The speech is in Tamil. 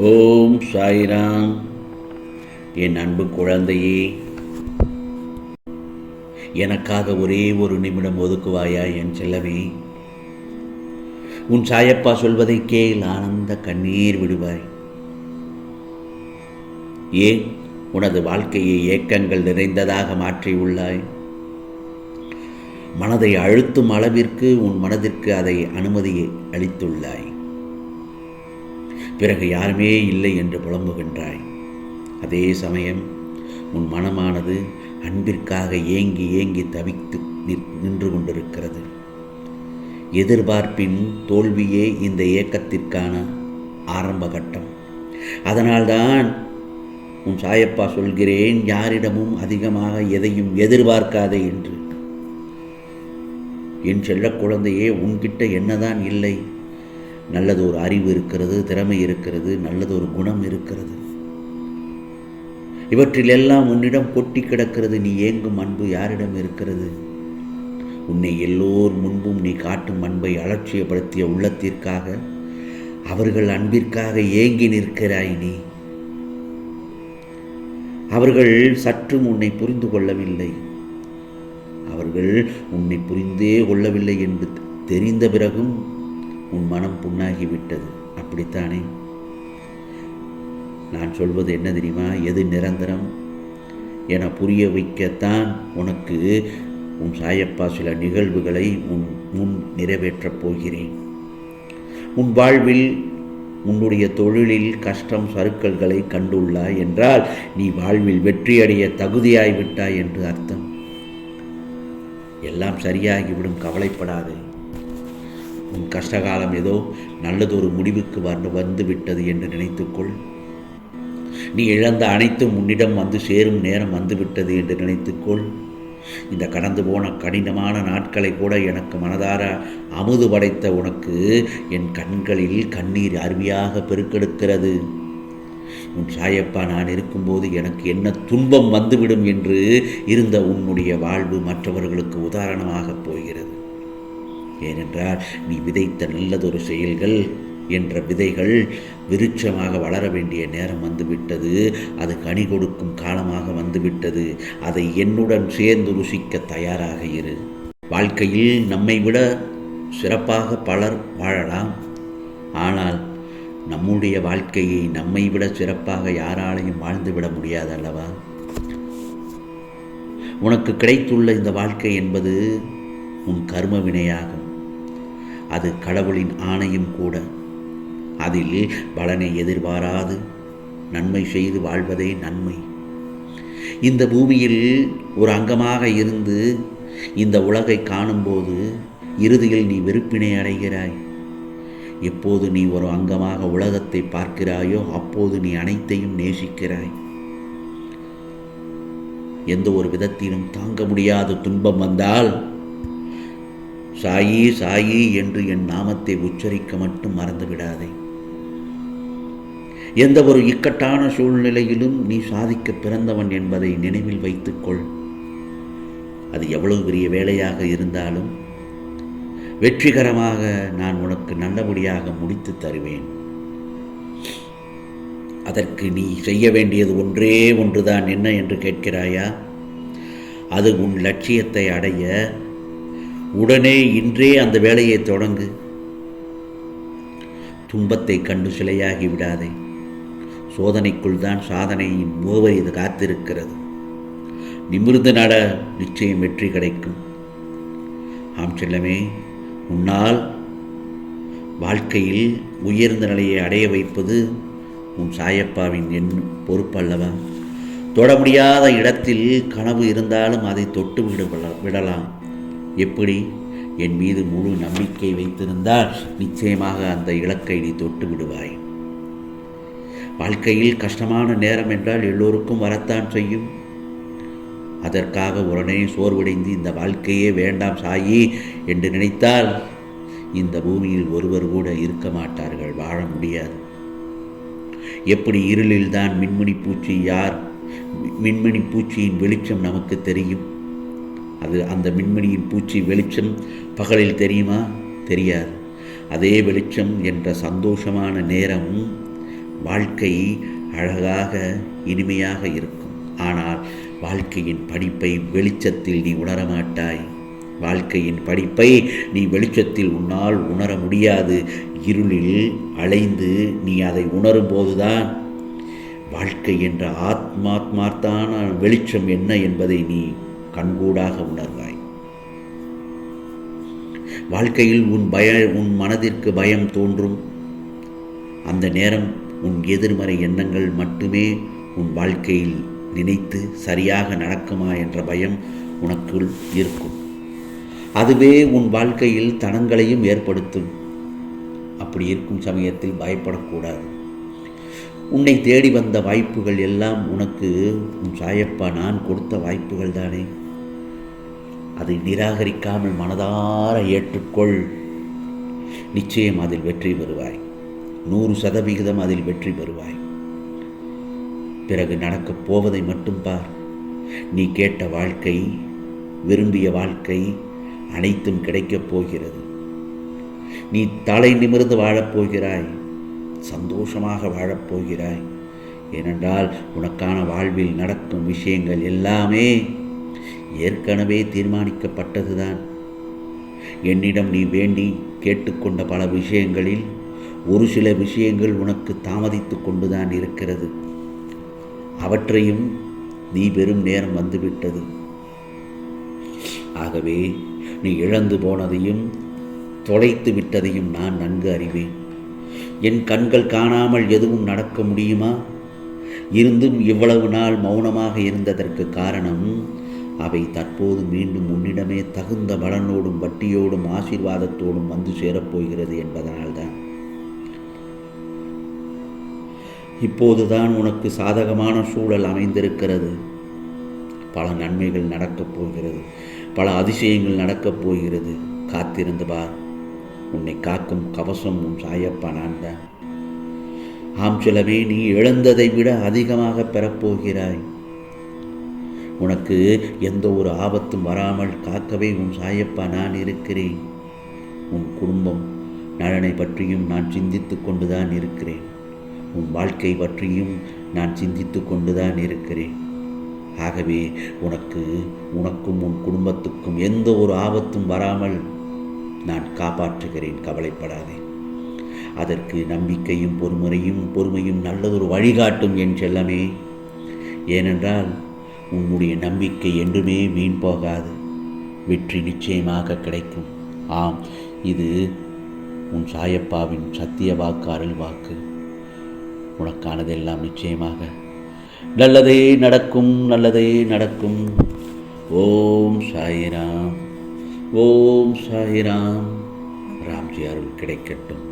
ஓம் சாய்ராம். என் அன்பு குழந்தையே எனக்காக ஒரே ஒரு நிமிடம் ஒதுக்குவாயா என் செல்லவே உன் சாயப்பா சொல்வதை கேள் ஆனந்த கண்ணீர் விடுவாய். ஏன் உனது வாழ்க்கையை ஏக்கங்கள் நிறைந்ததாக மாற்றியுள்ளாய் மனதை அழுத்தும் அளவிற்கு உன் மனதிற்கு அதை அனுமதியை அளித்துள்ளாய். பிறகு யாருமே இல்லை என்று புலம்புகின்றாய். அதே சமயம் உன் மனமானது அன்பிற்காக ஏங்கி ஏங்கி தவித்து நின்று கொண்டிருக்கிறது. எதிர்பார்ப்பின் தோல்வியே இந்த ஏக்கத்திற்கான ஆரம்ப கட்டம் அதனால்தான் உன் சாயப்பா சொல்கிறேன் யாரிடமும் அதிகமாக எதையும் எதிர்பார்க்காதே என்று. என் செல்ல குழந்தையே உன்கிட்ட என்னதான் இல்லை நல்லது ஒரு அறிவு இருக்கிறது திறமை இருக்கிறது நல்லது ஒரு குணம் இருக்கிறது. இவற்றில் எல்லாம் உன்னிடம் கொட்டி கிடக்கிறது நீ ஏங்கும் அன்பு யாரிடம் இருக்கிறது? உன்னை எல்லோர் முன்பும் நீ காட்டும் அன்பை அலட்சியப்படுத்திய உள்ளத்திற்காக அவர்கள் அன்பிற்காக ஏங்கி நிற்கிறாய் நீ. அவர்கள் சற்றும் உன்னை புரிந்து கொள்ளவில்லை. அவர்கள் உன்னை புரிந்தே கொள்ளவில்லை என்று தெரிந்த பிறகும் உன் மனம் புண்ணாகிவிட்டது. அப்படித்தானே? நான் சொல்வது என்ன தெரியுமா? எது நிரந்தரம்? என புரிய வைக்கத்தான் உனக்கு உன் சாயப்பா சில நிகழ்வுகளை உன் முன் நிறைவேற்றப் போகிறேன். உன் வாழ்வில் உன்னுடைய தொழிலில் கஷ்டம் சறுக்கல்களை கண்டுள்ளாய் என்றால் நீ வாழ்வில் வெற்றியடைய தகுதியாய்விட்டாய் என்று அர்த்தம். எல்லாம் சரியாகிவிடும் கவலைப்படாதே. உன் கஷ்டகாலம் ஏதோ நல்லதொரு முடிவுக்கு வந்து வந்துவிட்டது என்று நினைத்துக்கொள். நீ இழந்த அனைத்தும் உன்னிடம் வந்து சேரும் நேரம் வந்துவிட்டது என்று நினைத்துக்கொள். இந்த கடந்து போன கடினமான நாட்களை கூட எனக்கு மனதார அமுது படைத்த உனக்கு என் கண்களில் கண்ணீர் அருவியாக பெருக்கெடுக்கிறது. உன் சாயப்பா நான் இருக்கும்போது எனக்கு என்ன துன்பம் வந்துவிடும் என்று இருந்த உன்னுடைய வாழ்வு மற்றவர்களுக்கு உதாரணமாக போகிறது. ஏனென்றால் நீ விதைத்த நல்லதொரு செயல்கள் என்ற விதைகள் விருட்சமாக வளர வேண்டிய நேரம் வந்துவிட்டது. அது கனி கொடுக்கும் காலமாக வந்துவிட்டது. அதை என்னுடன் சேர்ந்து ருசிக்க தயாராக இரு. வாழ்க்கையில் நம்மை விட சிறப்பாக பலர் வாழலாம். ஆனால் நம்முடைய வாழ்க்கையை நம்மை விட சிறப்பாக யாராலையும் வாழ்ந்துவிட முடியாது அல்லவா உனக்கு கிடைத்துள்ள இந்த வாழ்க்கை என்பது உன் கர்ம வினையாகும். அது கடவுளின் ஆணையும் கூட. அதில் பலனை எதிர்பாராது. நன்மை செய்து வாழ்வதே நன்மை. இந்த பூமியில் ஒரு அங்கமாக இருந்து இந்த உலகை காணும்போது இறுதியில் நீ வெறுப்பினை அடைகிறாய். எப்போது நீ ஒரு அங்கமாக உலகத்தை பார்க்கிறாயோ அப்போது நீ அனைத்தையும் நேசிக்கிறாய். எந்த ஒரு விதத்திலும் தாங்க முடியாத துன்பம் வந்தால் சாயி சாயி என்று என் நாமத்தை உச்சரிக்க மட்டும் மறந்து விடாதே எந்த ஒரு இக்கட்டான சூழ்நிலையிலும் நீ சாதிக்க பிறந்தவன் என்பதை நினைவில் வைத்துக்கொள். அது எவ்வளவு பெரிய வேலையாக இருந்தாலும் வெற்றிகரமாக நான் உனக்கு நல்லபடியாக முடித்து தருவேன். அதற்கு நீ செய்ய வேண்டியது ஒன்றே ஒன்றுதான். என்ன என்று கேட்கிறாயா? அது உன் லட்சியத்தை அடைய உடனே இன்றே அந்த வேலையை தொடங்கு. துன்பத்தை கண்டு சிலையாகி விடாதே. சோதனைக்குள் தான் சாதனையின் மூவர் இது காத்திருக்கிறது. நிமிர்ந்து நட நிச்சயம் வெற்றி கிடைக்கும். ஆம் செல்லமே உன்னால் வாழ்க்கையில் உயர்ந்த நிலையை அடைய வைப்பது உன் சாயப்பாவின் என் பொறுப்பல்லவா? தொட முடியாத இடத்தில் கனவு இருந்தாலும் அதை தொட்டு விடு விடலாம். எப்படி? என் மீது முழு நம்பிக்கை வைத்திருந்தால் நிச்சயமாக அந்த இலக்கை நீ தொட்டு விடுவாய். வாழ்க்கையில் கஷ்டமான நேரம் என்றால் எல்லோருக்கும் வரத்தான் செய்யும். அதற்காக உடனே சோர்வடைந்து இந்த வாழ்க்கையே வேண்டாம் சாயி என்று நினைத்தால் இந்த பூமியில் ஒருவர் கூட இருக்க மாட்டார்கள் வாழ முடியாது. எப்படி இருளில்தான் மின்மினி பூச்சி யார்? மின்மினி பூச்சியின் வெளிச்சம் நமக்கு தெரியும். அது அந்த மின்மினியின் பூச்சி வெளிச்சம் பகலில் தெரியுமா? தெரியாது. அதே வெளிச்சம் என்ற சந்தோஷமான நேரம் வாழ்க்கை அழகாக இனிமையாக இருக்கும். ஆனால் வாழ்க்கையின் படிப்பை வெளிச்சத்தில் நீ உணரமாட்டாய். வாழ்க்கையின் படிப்பை நீ வெளிச்சத்தில் உன்னால் உணர முடியாது. இருளில் அலைந்து நீ அதை உணரும்போதுதான் வாழ்க்கை என்ற ஆத்மாத்மார்த்தான வெளிச்சம் என்ன என்பதை நீ கண்கூடாக உணர்வாய். வாழ்க்கையில் உன் பய உன் மனதிற்கு பயம் தோன்றும். அந்த நேரம் உன் எதிர்மறை எண்ணங்கள் மட்டுமே உன் வாழ்க்கையில் நினைத்து சரியாக நடக்குமா என்ற பயம் உனக்குள் இருக்கும். அதுவே உன் வாழ்க்கையில் தனங்களையும் ஏற்படுத்தும். அப்படி இருக்கும் சமயத்தில் பயப்படக்கூடாது. உன்னை தேடி வந்த வாய்ப்புகள் எல்லாம் உனக்கு உன் சாயப்பா நான் கொடுத்த வாய்ப்புகள் தானே. அதை நிராகரிக்காமல் மனதார ஏற்றுக்கொள். நிச்சயம் அதில் வெற்றி பெறுவாய். நூறு சதவிகிதம் அதில் வெற்றி பெறுவாய். பிறகு நடக்கப் போவதை மட்டும் பார். நீ கேட்ட வாழ்க்கை விரும்பிய வாழ்க்கை அனைத்தும் கிடைக்கப் போகிறது. நீ தலை நிமிர்ந்து வாழப்போகிறாய் சந்தோஷமாக வாழப்போகிறாய் ஏனென்றால் உனக்கான வாழ்வில் நடக்கும் விஷயங்கள் எல்லாமே ஏற்கனவே தீர்மானிக்கப்பட்டதுதான். என்னிடம் நீ வேண்டி கேட்டுக்கொண்ட பல விஷயங்களில் ஒரு சில விஷயங்கள் உனக்கு தாமதித்து கொண்டுதான் இருக்கிறது. அவற்றையும் நீ பெரும் நேரம் வந்துவிட்டது. ஆகவே நீ இழந்து போனதையும் தொலைத்து விட்டதையும் நான் நன்கு அறிவேன். என் கண்கள் காணாமல் எதுவும் நடக்க முடியுமா? இருந்தும் இவ்வளவு நாள் மௌனமாக இருந்ததற்கு காரணம் அவை தற்போது மீண்டும் உன்னிடமே தகுந்த பலனோடும் வட்டியோடும் ஆசீர்வாதத்தோடும் வந்து சேரப்போகிறது என்பதனால்தான். இப்போதுதான் உனக்கு சாதகமான சூழல் அமைந்திருக்கிறது. பல நன்மைகள் நடக்கப் போகிறது. பல அதிசயங்கள் நடக்கப் போகிறது. காத்திருந்து பார். உன்னை காக்கும் கவசம் உன் சாயப்பா நான் தான் ஆம் சிலவே நீ இழந்ததை விட அதிகமாக பெறப்போகிறாய். உனக்கு எந்த ஒரு ஆபத்தும் வராமல் காக்கவே உன் சாயப்பா நான் இருக்கிறேன். உன் குடும்பம் நலனை பற்றியும் நான் சிந்தித்து கொண்டுதான் இருக்கிறேன். உன் வாழ்க்கை பற்றியும் நான் சிந்தித்து கொண்டுதான் இருக்கிறேன். ஆகவே உனக்கு உனக்கும் உன் குடும்பத்துக்கும் எந்த ஒரு ஆபத்தும் வராமல் நான் காப்பாற்றுகிறேன். கவலைப்படாதே. அதற்கு நம்பிக்கையும் பொறுமுறையும் பொறுமையும் நல்லதொரு வழிகாட்டும் என் செல்லமே. ஏனென்றால் உன்னுடைய நம்பிக்கை என்றுமே வீண் போகாது. வெற்றி நிச்சயமாக கிடைக்கும். ஆம் இது உன் சாயப்பாவின் சத்திய வாக்கு அருள் வாக்கு. உனக்கானதெல்லாம் நிச்சயமாக. நல்லதே நடக்கும் நல்லதே நடக்கும். ஓம் சாயிராம் ஓம் சாயிராம். ராம்ஜி அருள் கிடைக்கட்டும்.